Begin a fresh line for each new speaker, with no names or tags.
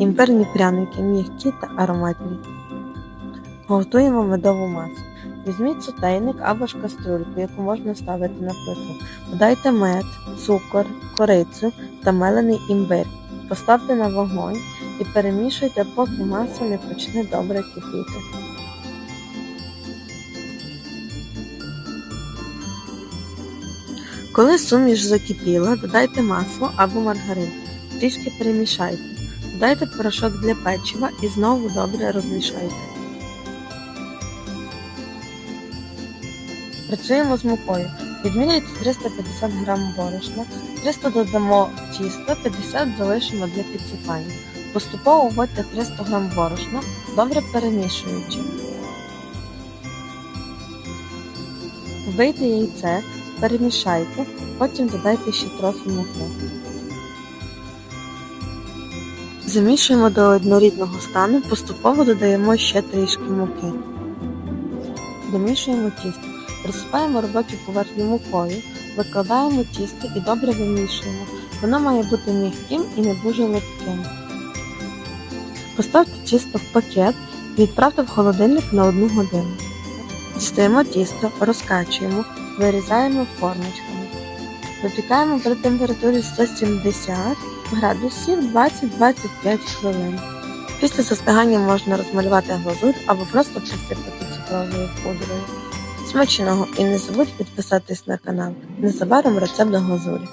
Імбирні пряники м'які та ароматні. Готуємо медову масу. Візьміть сотейник або ж каструльку, яку можна ставити на плиту. Додайте мед, цукор, корицю та мелений імбир. Поставте на вогонь і перемішуйте, поки маса не почне добре кипіти. Коли суміш закипіла, додайте масло або маргарин. Трішки перемішайте. Додайте порошок для печива і знову добре розмішайте. Працюємо з мукою. Відміряйте 350 г борошна, 300 додамо тісто, 50 залишимо для підсипання. Поступово вводьте 300 г борошна, добре перемішуючи. Вбийте яйце, перемішайте, потім додайте ще трохи муки. Замішуємо до однорідного стану, поступово додаємо ще трішки муки. Домішуємо тісто. Присипаємо робочу поверхню мукою, викладаємо тісто і добре вимішуємо. Воно має бути м'яким і не дуже липким. Поставте тісто в пакет і відправте в холодильник на 1 годину. Дістаємо тісто, розкачуємо, вирізаємо формочками. Випікаємо при температурі 170 градусів 20-25 хвилин. Після застигання можна розмалювати глазур або просто присипати цукровою пудрою. Смачного і не забудь підписатись на канал. Незабаром рецепт до глазурі.